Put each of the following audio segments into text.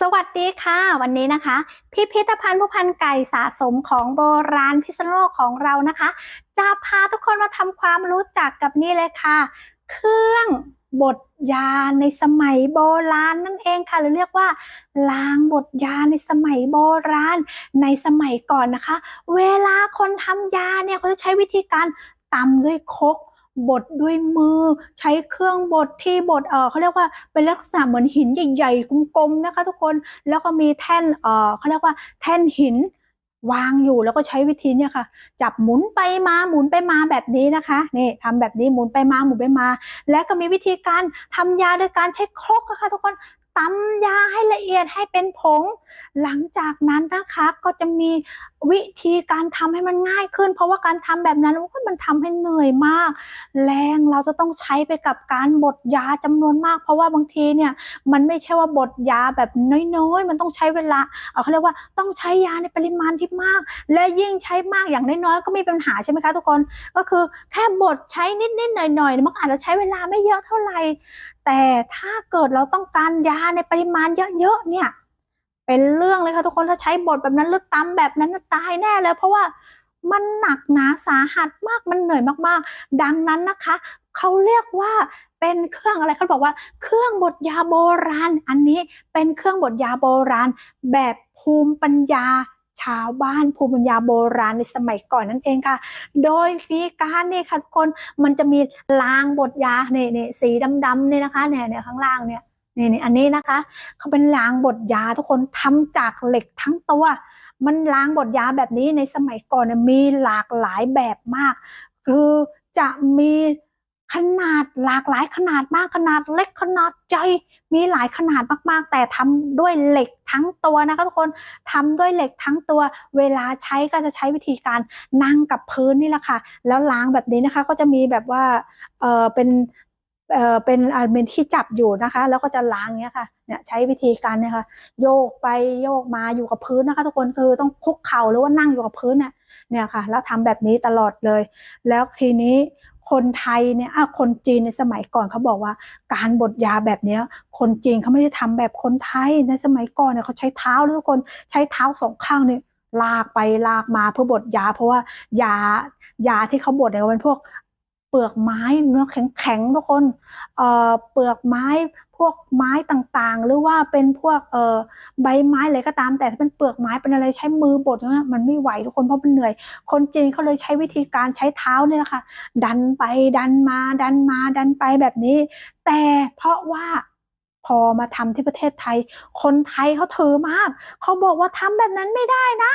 สวัสดีค่ะ วันนี้นะคะ พิพิธภัณฑ์ผู้พันไก่สะสมของโบราณพิษณุโลกของเรานะคะ จะพาทุกคนมาทำความรู้จักกับนี่เลยค่ะ เครื่องบดยาในสมัยโบราณนั่นเองค่ะหรือเรียกว่าลางบดยาในสมัยโบราณ ในสมัยก่อนนะคะ เวลาคนทำยาเนี่ยเขาจะใช้วิธีการตำด้วยคก บดด้วยมือ ใช้เครื่องบดที่บดเออเขาเรียกว่าเป็นลักษณะเหมือนหินใหญ่ๆกลมๆนะคะ ทุกคนแล้วก็มีแท่นเออเขาเรียกว่าแท่นหินวางอยู่แล้วก็ใช้วิธีเนี่ยค่ะ จับหมุนไปมาหมุนไปมาแบบนี้นะคะนี่ทำแบบนี้หมุนไปมาหมุนไปมา แล้วก็มีวิธีการทำยาโดยการใช้ครกนะคะ ทุกคนตำยาให้ละเอียดให้เป็นผง หลังจากนั้นนะคะก็จะมี วิธีการทำให้มันง่ายขึ้น เพราะว่าการทำแบบนั้นมันทำให้เหนื่อยมาก แรงเราจะต้องใช้ไปกับการบดยาจำนวนมาก เพราะว่าบางทีเนี่ยมันไม่ใช่ว่าบดยาแบบน้อยๆ มันต้องใช้เวลาเอ่อเขาเรียกว่าต้องใช้ยาในปริมาณที่มาก และยิ่งใช้มากอย่างน้อยๆก็มีปัญหาใช่ไหมคะทุกคนก็คือแค่บดใช้นิดๆหน่อยๆมันอาจจะใช้เวลาไม่เยอะเท่าไหร่แต่ถ้าเกิดเราต้องการยาในปริมาณเยอะๆเนี่ย เป็นเรื่องเลยค่ะทุกคนถ้าใช้บทแบบนั้นหรือตำแบบนั้นตายแน่เลย เพราะว่ามันหนักหนาสาหัสมากมันเหนื่อยมากๆ ดังนั้นนะคะเขาเรียกว่าเป็นเครื่องอะไรเขาบอกว่าเครื่องบดยาโบราณ อันนี้เป็นเครื่องบดยาโบราณ แบบภูมิปัญญาชาวบ้านภูมิปัญญาโบราณในสมัยก่อนนั่นเองค่ะ โดยวิธีการนี่ค่ะทุกคนมันจะมีรางบดยาเนี่ยเนี่ยสีดำๆเนี่ยนะคะเนี่ยเนี่ยข้างล่างเนี่ย นี่นี่อันนี้นะคะเขาเป็นรางบดยาทุกคนทำจากเหล็กทั้งตัว มันรางบดยาแบบนี้ในสมัยก่อนมีหลากหลายแบบมาก คือจะมีขนาดหลากหลายขนาดมากขนาดเล็กขนาดใหญ่มีหลายขนาดมากๆ แต่ทำด้วยเหล็กทั้งตัวนะคะทุกคนทำด้วยเหล็กทั้งตัว เวลาใช้ก็จะใช้วิธีการนั่งกับพื้นนี่แหละค่ะ แล้วล้างแบบนี้นะคะก็จะมีแบบว่าเออเป็น เออเป็นอันเป็นที่จับอยู่นะคะ แล้วก็จะล้างเนี้ยค่ะเนี่ยใช้วิธีการเนี่ยค่ะโยกไปโยกมาอยู่กับพื้นนะคะ ทุกคนคือต้องคุกเข่าหรือว่านั่งอยู่กับพื้นเนี่ยเนี่ยค่ะ แล้วทำแบบนี้ตลอดเลย แล้วทีนี้คนไทยเนี่ยอะคนจีนในสมัยก่อนเขาบอกว่า การบดยาแบบเนี้ย คนจีนเขาไม่ได้ทำแบบคนไทยในสมัยก่อนเนี่ยเขาใช้เท้าทุกคนใช้เท้าสองข้างเนี่ยลากไปลากมาเพื่อบดยา เพราะว่ายายาที่เขาบดเนี่ยเป็นพวก เปลือกไม้เนื้อแข็งๆทุกคนเอ่อเปลือกไม้พวกไม้ต่างๆ หรือว่าเป็นพวกเอ่อใบไม้อะไรก็ตาม แต่ถ้าเป็นเปลือกไม้เป็นอะไรใช้มือบดเนี่ยมันไม่ไหวทุกคนเพราะมันเหนื่อย คนจีนเขาเลยใช้วิธีการใช้เท้าเนี่ยนะคะดันไปดันมาดันมาดันไปแบบนี้ แต่เพราะว่า พอมาทำที่ประเทศไทย คนไทยเขาถือมากเขาบอกว่าทำแบบนั้นไม่ได้นะ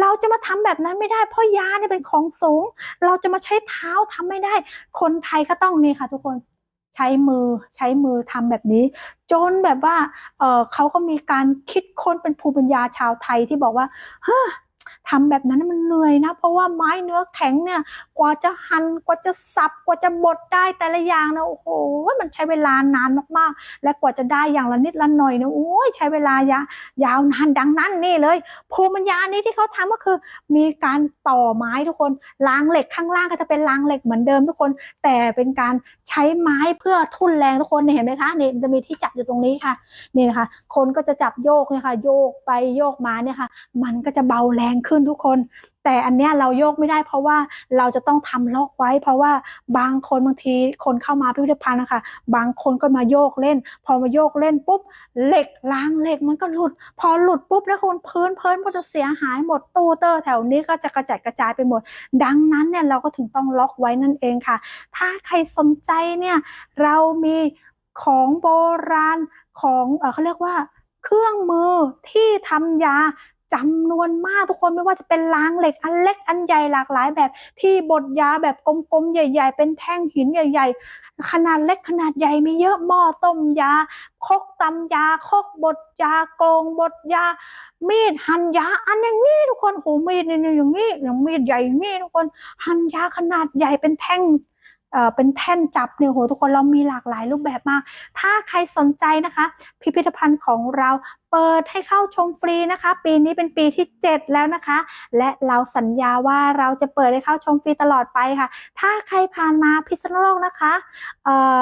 เราจะมาทำแบบนั้นไม่ได้ เพราะยาเนี่ยเป็นของสูง เราจะมาใช้เท้าทำไม่ได้ คนไทยก็ต้องนี่ค่ะ ทุกคนใช้มือใช้มือทำแบบนี้ จนแบบว่าเออเขาก็มีการคิดค้นเป็นภูมิปัญญาชาวไทยที่บอกว่าเฮ้อ ทำแบบนั้นมันเหนื่อยนะ เพราะว่าไม้เนื้อแข็งเนี่ย กว่าจะหั่นกว่าจะสับ กว่าจะบดได้แต่ละอย่างนะโอ้โหมันใช้เวลานานมากๆ และกว่าจะได้อย่างละนิดละหน่อยนะโอ้ยใช้เวลายายาวนานดังนั้นนี่เลยภูมิปัญญานี้ที่เขาทำก็คือ มีการต่อไม้ทุกคนรางเหล็กข้างล่างก็จะเป็นรางเหล็กเหมือนเดิมทุกคน แต่เป็นการใช้ไม้เพื่อทุ่นแรงทุกคนเห็นไหมคะนี่จะมีที่จับอยู่ตรงนี้ค่ะนี่นะคะคนก็จะจับโยกเนี่ยค่ะโยกไปโยกมาเนี่ยค่ะ มันก็จะเบาแรงขึ้นทุกคน แต่อันเนี้ยเราโยกไม่ได้ เพราะว่าเราจะต้องทำล็อกไว้ เพราะว่าบางคนบางทีคนเข้ามาพิพิธภัณฑ์นะคะ บางคนก็มาโยกเล่น พอมาโยกเล่นปุ๊บเหล็กรางเหล็กมันก็หลุด พอหลุดปุ๊บแล้วคนพื้นเพิ่นก็จะเสียหายหมดตู้เตอร์แถวนี้ก็จะกระจัดกระจายไปหมด ดังนั้นเนี่ยเราก็ถึงต้องล็อกไว้นั่นเองค่ะ ถ้าใครสนใจเนี่ยเรามีของโบราณของเอเขาเรียกว่าเครื่องมือที่ทำยา จำนวนมากทุกคนไม่ว่าจะเป็นรางเหล็กอันเล็กอันใหญ่หลากหลายแบบที่บดยาแบบกลมๆใหญ่ ๆ เป็นแท่งหินใหญ่ ๆ ขนาดเล็กขนาดใหญ่มีเยอะหม้อต้มยาคกตำยาคกบดยาโกงบดยา มีดหั่นยาอันอย่างนี้ทุกคนโหมีดนี่อย่างนี้อย่างมีดใหญ่อย่างนี้ทุกคนหั่นยาขนาดใหญ่เป็นแท่ง เออเป็นแท่นจับเนี่ยโหทุกคนเรามีหลากหลายรูปแบบมาก ถ้าใครสนใจนะคะ พิพิธภัณฑ์ของเราเปิดให้เข้าชมฟรีนะคะ ปีนี้เป็นปีที่ 7 แล้วนะคะ และเราสัญญาว่าเราจะเปิดให้เข้าชมฟรีตลอดไปค่ะ ถ้าใครผ่านมาพิษณุโลกนะคะเอ่อ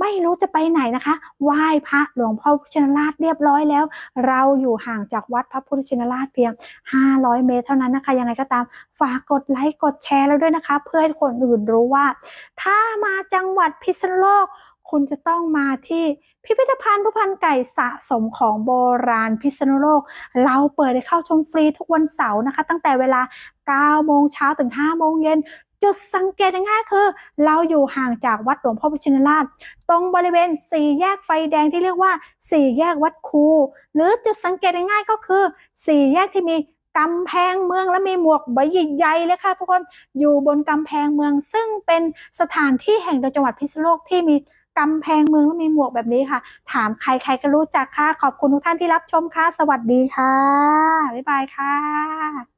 ไม่รู้จะไปไหนนะคะ ไหว้พระหลวงพ่อพุทธชินราชเรียบร้อยแล้ว เราอยู่ห่างจากวัดพระพุทธชินราชเพียง 500 เมตรเท่านั้นนะคะ ยังไงก็ตามฝากกดไลค์กดแชร์แล้วด้วยนะคะ เพื่อให้คนอื่นรู้ว่า ถ้ามาจังหวัดพิษณุโลก คุณจะต้องมาที่พิพิธภัณฑ์ผู้พันไก่สะสมของโบราณพิษณุโลก เราเปิดให้เข้าชมฟรีทุกวันเสาร์นะคะ ตั้งแต่เวลา 9 โมงเช้าถึง 5 โมงเย็น จุดสังเกตง่ายๆคือ เราอยู่ห่างจากวัดหลวงพ่อพุทธชินราช ตรงบริเวณสี่แยกไฟแดงที่เรียกว่าสี่แยกวัดคูหรือจุดสังเกตง่ายๆก็คือสี่แยกที่มีกำแพงเมืองและมีหมวกใบใหญ่ๆเลยค่ะทุกคนอยู่บนกำแพงเมือง ซึ่งเป็นสถานที่แห่งเดียวจังหวัดพิษณุโลกที่มีกำแพงเมืองและมีหมวกแบบนี้ค่ะ ถามใครใครก็รู้จักค่ะ ขอบคุณทุกท่านที่รับชมค่ะ สวัสดีค่ะ บ๊ายบายค่ะ